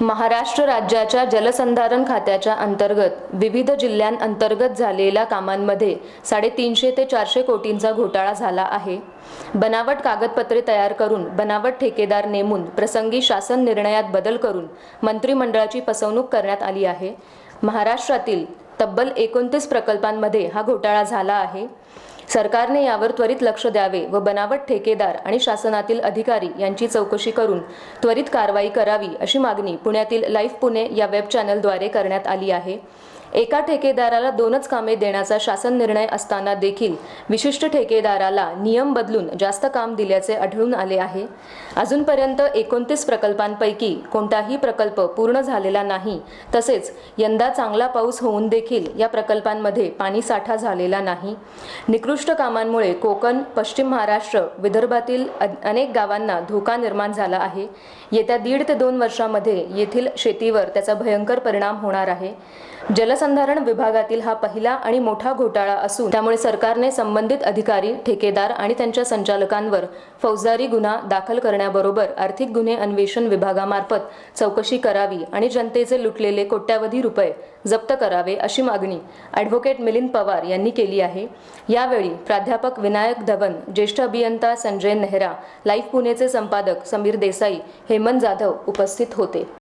महाराष्ट्र राज्याच्या जलसंधारण खात्याच्या अंतर्गत विविध जिल्ह्यांअंतर्गत झालेल्या कामांमध्ये साडेतीनशे ते चारशे कोटींचा घोटाळा झाला आहे. बनावट कागदपत्रे तयार करून बनावट ठेकेदार नेमून प्रसंगी शासन निर्णयात बदल करून मंत्रिमंडळाची फसवणूक करण्यात आली आहे. महाराष्ट्रातील तब्बल एकोणतीस प्रकल्पांमध्ये हा घोटाळा झाला आहे. सरकारने यावर त्वरित लक्ष द्यावे व बनावट ठेकेदार आणि शासनातील अधिकारी यांची चौकशी करून त्वरित कारवाई करावी अशी मागणी पुण्यातील लाईफ पुणे या वेब चॅनलद्वारे करण्यात आली आहे. एका ठेकेदाराला दोनच कामे देण्याचा शासन निर्णय असताना देखील विशिष्ट ठेकेदाराला नियम बदलून जास्त काम दिल्याचे आढळून आले आहे. अजूनपर्यंत एकोणतीस प्रकल्पांपैकी कोणताही प्रकल्प पूर्ण झालेला नाही तसेच यंदा चांगला पाऊस होऊन देखील या प्रकल्पांमध्ये पाणी साठा झालेला नाही. निकृष्ट कामांमुळे कोकण पश्चिम महाराष्ट्र विदर्भातील अनेक गावांना धोका निर्माण झाला आहे. येत्या दीड ते दोन वर्षामध्ये येथील शेतीवर त्याचा भयंकर परिणाम होणार आहे. जल जलसंधारण विभागातील हा पहिला आणि मोठा घोटाळा असून त्यामुळे सरकारने संबंधित अधिकारी ठेकेदार आणि त्यांच्या संचालकांवर फौजदारी गुन्हा दाखल करण्याबरोबर आर्थिक गुन्हे अन्वेषण विभागामार्फत चौकशी करावी आणि जनतेचे लुटलेले कोट्यावधी रुपये जप्त करावे अशी मागणी ॲडव्होकेट मिलिंद पवार यांनी केली आहे. यावेळी प्राध्यापक विनायक धवन ज्येष्ठ अभियंता संजय नेहरा लाईफ पुणेचे संपादक समीर देसाई हेमंत जाधव उपस्थित होते.